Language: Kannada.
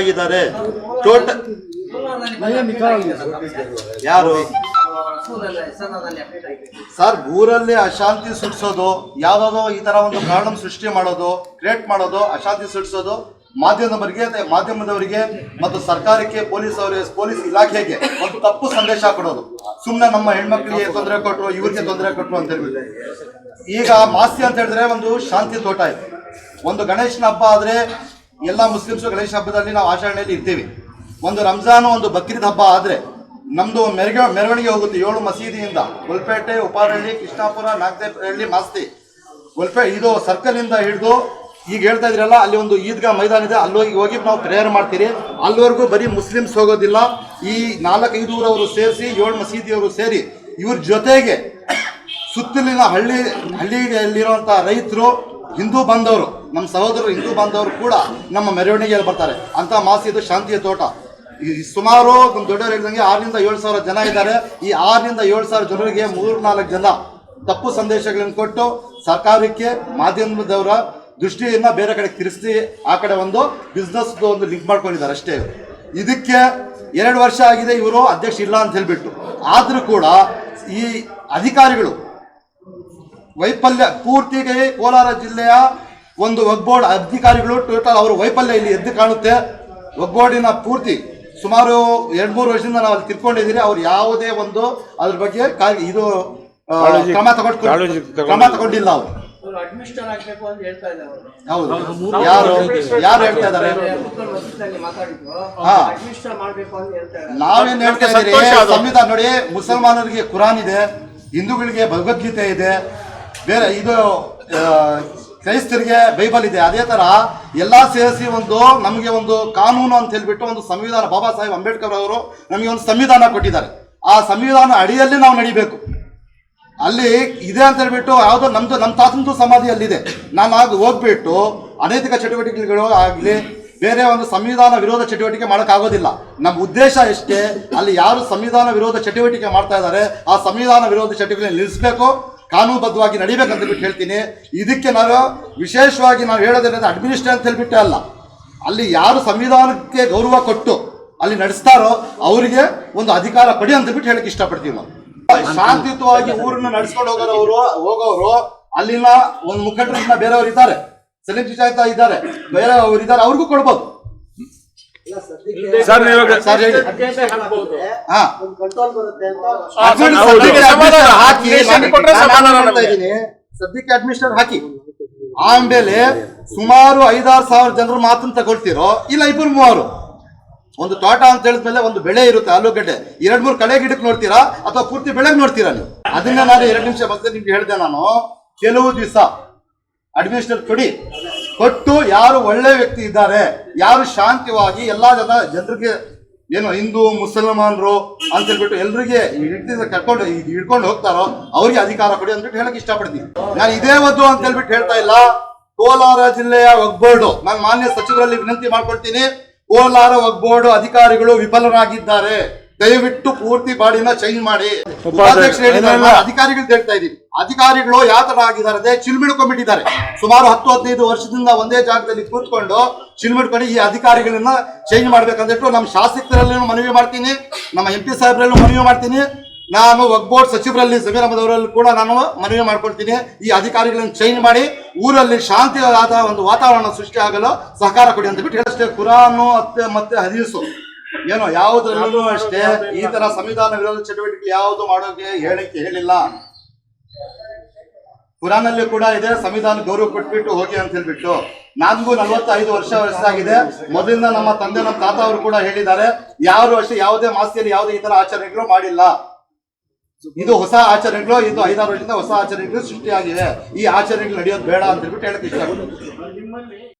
ಆಗಿದ್ದಾರೆ. ಟೋಟಲ್ ಯಾರು? ಸರ್ ಊರಲ್ಲಿ ಅಶಾಂತಿ ಸೃಷ್ಟಿಸೋದು ಯಾವ್ದಾದ್ರು ಈ ತರ ಒಂದು ಕಾರಣ ಸೃಷ್ಟಿ ಮಾಡೋದು ಕ್ರಿಯೇಟ್ ಮಾಡೋದು ಅಶಾಂತಿ ಸೃಷ್ಟಿಸೋದು ಮಾಧ್ಯಮದವರಿಗೆ ಮಾಧ್ಯಮದವರಿಗೆ ಮತ್ತು ಸರ್ಕಾರಕ್ಕೆ ಪೊಲೀಸ್ ಅವರಿಗೆ ಪೊಲೀಸ್ ಇಲಾಖೆಗೆ ಒಂದು ತಪ್ಪು ಸಂದೇಶ ಕೊಡೋದು. ಸುಮ್ಮನೆ ನಮ್ಮ ಹೆಣ್ಮಕ್ಳಿಗೆ ತೊಂದರೆ ಕೊಟ್ಟರು ಇವ್ರಿಗೆ ತೊಂದರೆ ಕೊಟ್ಟರು ಅಂತ ಹೇಳ್ಬಿಟ್ಟು. ಈಗ ಮಾಸ್ತಿ ಅಂತ ಹೇಳಿದ್ರೆ ಒಂದು ಶಾಂತಿ ತೋಟ ಇದೆ. ಒಂದು ಗಣೇಶನ ಹಬ್ಬ ಆದ್ರೆ ಎಲ್ಲ ಮುಸ್ಲಿಮ್ಸು ಗಣೇಶ ಹಬ್ಬದಲ್ಲಿ ನಾವು ಆಚರಣೆಯಲ್ಲಿ ಇರ್ತೀವಿ. ಒಂದು ರಂಜಾನ್, ಒಂದು ಬಕ್ರೀದ್ ಹಬ್ಬ ಆದ್ರೆ ನಮ್ಮದು ಮೆರಗ, ಮೆರವಣಿಗೆ ಹೋಗುತ್ತೆ. ಏಳು ಮಸೀದಿಯಿಂದ ಗೊಲ್ಪೇಟೆ ಉಪಾರಹಳ್ಳಿ ಕೃಷ್ಣಾಪುರ ನಾಗದೇಪಹಳ್ಳಿ ಮಾಸ್ತಿ. ಗೊಲ್ಪೆ, ಇದು ಸರ್ಕಲ್ ಇಂದ ಹಿಡಿದು ಈಗ ಹೇಳ್ತಾ ಇದ್ರಲ್ಲ, ಅಲ್ಲಿ ಒಂದು ಈದ್ಗಾ ಮೈದಾನ ಇದೆ. ಅಲ್ಲಿ ಹೋಗಿ ಹೋಗಿ ನಾವು ಪ್ರೇಯರ್ ಮಾಡ್ತೀರಿ. ಅಲ್ಲಿವರೆಗೂ ಬರೀ ಮುಸ್ಲಿಮ್ಸ್ ಹೋಗೋದಿಲ್ಲ. ಈ ನಾಲ್ಕೈದು ಊರವರು ಸೇರಿಸಿ, ಏಳು ಮಸೀದಿಯವರು ಸೇರಿ ಇವ್ರ ಜೊತೆಗೆ ಸುತ್ತಲಿನ ಹಳ್ಳಿ ಹಳ್ಳಿಯಲ್ಲಿರುವಂಥ ರೈತರು ಹಿಂದೂ ಬಾಂಧವರು ನಮ್ಮ ಸಹೋದರರು ಹಿಂದೂ ಬಾಂಧವರು ಕೂಡ ನಮ್ಮ ಮೆರವಣಿಗೆಯಲ್ಲಿ ಬರ್ತಾರೆ. ಅಂತ ಮಾಸಿ ಇದು ಶಾಂತಿಯ ತೋಟ. ಈ ಸುಮಾರು ಒಂದು ದೊಡ್ಡವರು ಹೇಳಿದಂಗೆ ಆರರಿಂದ ಏಳು ಸಾವಿರ ಜನ ಇದ್ದಾರೆ. ಈ ಆರರಿಂದ ಏಳು ಸಾವಿರ ಜನರಿಗೆ ಮೂರು ನಾಲ್ಕು ಜನ ತಪ್ಪು ಸಂದೇಶಗಳನ್ನು ಕೊಟ್ಟು ಸರ್ಕಾರಕ್ಕೆ ಮಾಧ್ಯಮದವರ ದೃಷ್ಟಿಯನ್ನು ಬೇರೆ ಕಡೆ ತಿರ್ಸಿ ಆ ಕಡೆ ಒಂದು ಬಿಸ್ನೆಸ್ದು ಒಂದು ಲಿಂಕ್ ಮಾಡ್ಕೊಂಡಿದ್ದಾರೆ ಅಷ್ಟೇ. ಇದಕ್ಕೆ ಎರಡು ವರ್ಷ ಆಗಿದೆ ಇವರು ಅಧ್ಯಕ್ಷ ಇಲ್ಲ ಅಂತ ಹೇಳಿಬಿಟ್ಟು. ಆದರೂ ಕೂಡ ಈ ಅಧಿಕಾರಿಗಳು ವೈಫಲ್ಯ ಪೂರ್ತಿಗೆ ಕೋಲಾರ ಜಿಲ್ಲೆಯ ಒಂದು ಒಗ್ಬೋರ್ಡ್ ಅಧಿಕಾರಿಗಳು ಟೋಟಲ್ ಅವರು ವೈಫಲ್ಯ ಇಲ್ಲಿ ಎದ್ದು ಕಾಣುತ್ತೆ. ಒಗ್ಬೋರ್ಡಿನ ಪೂರ್ತಿ ಸುಮಾರು ಎರಡ್ ಮೂರು ವರ್ಷದಿಂದ ನಾವು ಅಲ್ಲಿ ತಿಳ್ಕೊಂಡಿದ್ದೀರಿ ಅವ್ರು ಯಾವುದೇ ಒಂದು ಅದ್ರ ಬಗ್ಗೆ ಇದು ಕ್ರಮ ತಗೊಂಡು ಕ್ರಮ ತಗೊಂಡಿಲ್ಲ ಅವರು. ಅಡ್ಮಿಷನ್ ಆಗ್ಬೇಕು ಅಂತ ಹೇಳ್ತಾ ಇದ್ದಾರೆ ಹೌದು. ಯಾರು ಯಾರು ಹೇಳ್ತಾ ಇದ್ದಾರೆ? ಮಾತಾಡಿದ್ರು ಹಾ. ಅಡ್ಮಿಷನ್ ಮಾಡ್ಬೇಕು ಅಂತ ಹೇಳ್ತಾ ಇದ್ದಾರೆ. ನಾವೇನ್ ಹೇಳ್ತಾ ಇದ್ದೀರಿ? ಸಂವಿಧಾನ ನೋಡಿ ಮುಸಲ್ಮಾನರಿಗೆ ಕುರಾನ್ ಇದೆ ಹಿಂದೂಗಳಿಗೆ ಭಗವದ್ಗೀತೆ ಇದೆ ಬೇರೆ ಇದು ಕ್ರೈಸ್ತರಿಗೆ ಬೈಬಲ್ ಇದೆ. ಅದೇ ತರ ಎಲ್ಲಾ ಸೇರಿಸಿ ಒಂದು, ನಮಗೆ ಒಂದು ಕಾನೂನು ಅಂತ ಹೇಳ್ಬಿಟ್ಟು ಒಂದು ಸಂವಿಧಾನ, ಬಾಬಾ ಸಾಹೇಬ್ ಅಂಬೇಡ್ಕರ್ ಅವರು ನಮಗೆ ಒಂದು ಸಂವಿಧಾನ ಕೊಟ್ಟಿದ್ದಾರೆ. ಆ ಸಂವಿಧಾನ ಅಡಿಯಲ್ಲಿ ನಾವು ನಡಿಬೇಕು. ಅಲ್ಲಿ ಇದೆ ಅಂತ ಹೇಳ್ಬಿಟ್ಟು ಯಾವುದೋ ನಮ್ದು ನಮ್ಮ ತಾತಂದು ಸಮಾಧಿ ಅಲ್ಲಿದೆ. ನಾನು ಆಗ ಹೋಗ್ಬಿಟ್ಟು ಅನೈತಿಕ ಚಟುವಟಿಕೆಗಳು ಆಗಲಿ, ಬೇರೆ ಒಂದು ಸಂವಿಧಾನ ವಿರೋಧ ಚಟುವಟಿಕೆ ಮಾಡೋಕ್ಕಾಗೋದಿಲ್ಲ. ನಮ್ಮ ಉದ್ದೇಶ ಎಷ್ಟೇ, ಅಲ್ಲಿ ಯಾರು ಸಂವಿಧಾನ ವಿರೋಧ ಚಟುವಟಿಕೆ ಮಾಡ್ತಾ ಇದ್ದಾರೆ, ಆ ಸಂವಿಧಾನ ವಿರೋಧ ಚಟುವಟಿಕೆ ನಿಲ್ಲಿಸಬೇಕು. ಕಾನೂನುಬದ್ಧವಾಗಿ ನಡಿಬೇಕಂತ ಬಿಟ್ಟು ಹೇಳ್ತೀನಿ. ಇದಕ್ಕೆ ನಾನು ವಿಶೇಷವಾಗಿ ನಾವು ಹೇಳೋದೇನಂದ್ರೆ ಅಡ್ಮಿನಿಸ್ಟ್ರೇ ಅಂತ ಹೇಳಿಬಿಟ್ಟೆ ಅಲ್ಲ. ಅಲ್ಲಿ ಯಾರು ಸಂವಿಧಾನಕ್ಕೆ ಗೌರವ ಕೊಟ್ಟು ಅಲ್ಲಿ ನಡೆಸ್ತಾರೋ ಅವರಿಗೆ ಒಂದು ಅಧಿಕಾರ ಪಡಿ ಅಂತ ಬಿಟ್ಟು ಹೇಳಕ್ ಇಷ್ಟಪಡ್ತೀವಿ ನಾವು. ಶಾಂತಿಯುತವಾಗಿ ಊರನ್ನ ನಡ್ಸ್ಕೊಂಡು ಹೋಗೋರವರು ಹೋಗೋರು, ಅಲ್ಲಿನ ಒಂದು ಮುಖಂಡರಿಂದ ಬೇರೆಯವರು ಇದ್ದಾರೆ. ಸೆಲೆಬ್ರಿಟಿ ಇದ್ದಾರೆ. ಬೇರೆ ಅವರು ಇದ್ದಾರೆ, ಅವ್ರಿಗೂ ಕೊಡ್ಬೋದು. ಹೌದು. ಸದ್ಯಕ್ಕೆ ಹಾಕಿ. ಆಮೇಲೆ ಸುಮಾರು ಐದಾರು ಸಾವಿರ ಜನರು ಮಾತನ್ನ ತಗೊಳ್ತಿರೋ ಇಲ್ಲ ಇಬ್ಬರು ಮೂವರು? ಒಂದು ತೋಟ ಅಂತ ಹೇಳಿದ್ಮೇಲೆ ಒಂದು ಬೆಳೆ ಇರುತ್ತೆ ಆಲೂಗಡ್ಡೆ. ಎರಡ್ ಮೂರು ಕಳೆ ಗಿಡಕ್ಕೆ ನೋಡ್ತೀರಾ ಅಥವಾ ಪೂರ್ತಿ ಬೆಳೆಗೆ ನೋಡ್ತೀರಾ ನೀವು? ಅದನ್ನ ನಾನು ಎರಡು ನಿಮಿಷ ಮತ್ತೆ ನಿಮ್ಗೆ ಹೇಳಿದೆ ನಾನು. ಕೆಲವು ದಿವಸ ಅಡ್ಮಿನಿಸ್ಟ್ರೇಟ್ ಕೊಡಿ. ಕೊಟ್ಟು ಯಾರು ಒಳ್ಳೆ ವ್ಯಕ್ತಿ ಇದ್ದಾರೆ, ಯಾರು ಶಾಂತಿವಾಗಿ ಎಲ್ಲಾ ಜನ ಜನರಿಗೆ ಏನು ಹಿಂದೂ, ಮುಸಲ್ಮಾನರು ಅಂತ ಹೇಳ್ಬಿಟ್ಟು ಎಲ್ರಿಗೆ ಕರ್ಕೊಂಡು ಹಿಡ್ಕೊಂಡು ಹೋಗ್ತಾರೋ, ಅವ್ರಿಗೆ ಅಧಿಕಾರ ಕೊಡಿ ಅಂದ್ಬಿಟ್ಟು ಹೇಳಕ್ ಇಷ್ಟಪಡ್ತೀನಿ. ನಾನು ಇದೇ ಒದ್ದು ಅಂತ ಹೇಳ್ಬಿಟ್ಟು ಹೇಳ್ತಾ ಇಲ್ಲ. ಕೋಲಾರ ಜಿಲ್ಲೆಯ ಒಗ್ಬೋರ್ಡು, ನಾನು ಮಾನ್ಯ ಸಚಿವರಲ್ಲಿ ವಿನಂತಿ ಮಾಡ್ಕೊಳ್ತೀನಿ. ಕೋಲಾರ ಒಗ್ಬೋರ್ಡು ಅಧಿಕಾರಿಗಳು ವಿಫಲರಾಗಿದ್ದಾರೆ. ದಯವಿಟ್ಟು ಪೂರ್ತಿ ಬಾಡಿನ ಚೇಂಜ್ ಮಾಡಿ. ಉಪಾಧ್ಯಕ್ಷ ಅಧಿಕಾರಿಗಳು ಹೇಳ್ತಾ ಇದೀವಿ ಅಧಿಕಾರಿಗಳು ಯಾವ ತರ ಆಗಿದ್ದಾರೆ ಚಿಲ್ಮಿಡ್ಕೊಂಡ್ಬಿಟ್ಟಿದ್ದಾರೆ ಸುಮಾರು ಹತ್ತು ಹದಿನೈದು ವರ್ಷದಿಂದ ಒಂದೇ ಜಾಗದಲ್ಲಿ ಕೂತ್ಕೊಂಡು ಚಿಲ್ಮಿಡ್ಕೊಂಡು ಈ ಅಧಿಕಾರಿಗಳನ್ನ ಚೇಂಜ್ ಮಾಡ್ಬೇಕಂದ್ಬಿಟ್ಟು ನಮ್ಮ ಶಾಸಕರಲ್ಲಿ ಮನವಿ ಮಾಡ್ತೀನಿ. ನಮ್ಮ ಎಂ ಪಿ ಸಾಹೇಬ್ರಲ್ಲೂ ಮನವಿ ಮಾಡ್ತೀನಿ. ನಾನು ಒಗ್ಬೋರ್ಡ್ ಸಚಿವರಲ್ಲಿ ಸಮೀರ್ ಅಹಮದವರಲ್ಲಿ ಕೂಡ ನಾನು ಮನವಿ ಮಾಡ್ಕೊಳ್ತೀನಿ. ಈ ಅಧಿಕಾರಿಗಳನ್ನ ಚೇಂಜ್ ಮಾಡಿ ಊರಲ್ಲಿ ಶಾಂತಿಯಾದ ಒಂದು ವಾತಾವರಣ ಸೃಷ್ಟಿ ಆಗಲು ಸಹಕಾರ ಕೊಡಿ ಅಂತ ಬಿಟ್ಟು ಹೇಳಷ್ಟೇ. ಕುರಾನು ಮತ್ತೆ ಮತ್ತೆ ಹದೀಸು. ಏನೋ ಯಾವುದ್ರಲ್ಲೂ ಅಷ್ಟೇ, ಈ ತರ ಸಂವಿಧಾನ ವಿರೋಧ ಚಟುವಟಿಕೆ ಯಾವುದು ಮಾಡೋಕೆ ಹೇಳಿಕೆ ಹೇಳಿಲ್ಲ. ಕುರಾನಲ್ಲಿ ಕೂಡ ಇದೆ ಸಂವಿಧಾನ ಗೌರವ ಕೊಟ್ಬಿಟ್ಟು ಹೋಗಿ ಅಂತ ಹೇಳ್ಬಿಟ್ಟು ನನಗೂ ನಲ್ವತ್ತೈದು ವರ್ಷ ವರ್ಷ ಆಗಿದೆ ಮೊದಲಿಂದ ನಮ್ಮ ತಂದೆ ನಮ್ಮ ತಾತ ಅವರು ಕೂಡ ಹೇಳಿದ್ದಾರೆ, ಯಾರು ಅಷ್ಟೇ ಯಾವುದೇ ಮಾಸ್ತಿಯಲ್ಲಿ ಯಾವುದೇ ಈ ತರ ಆಚರಣೆಗಳು ಮಾಡಿಲ್ಲ. ಇದು ಹೊಸ ಆಚರಣೆಗಳು, ಇದು ಐದಾರು ವರ್ಷದಿಂದ ಹೊಸ ಆಚರಣೆಗಳು ಸೃಷ್ಟಿಯಾಗಿದೆ ಈ ಆಚರಣೆಗಳು ನಡೆಯೋದು ಬೇಡ ಅಂತ ಹೇಳ್ಬಿಟ್ಟು ಹೇಳಕ್ಕೆ ಇಷ್ಟ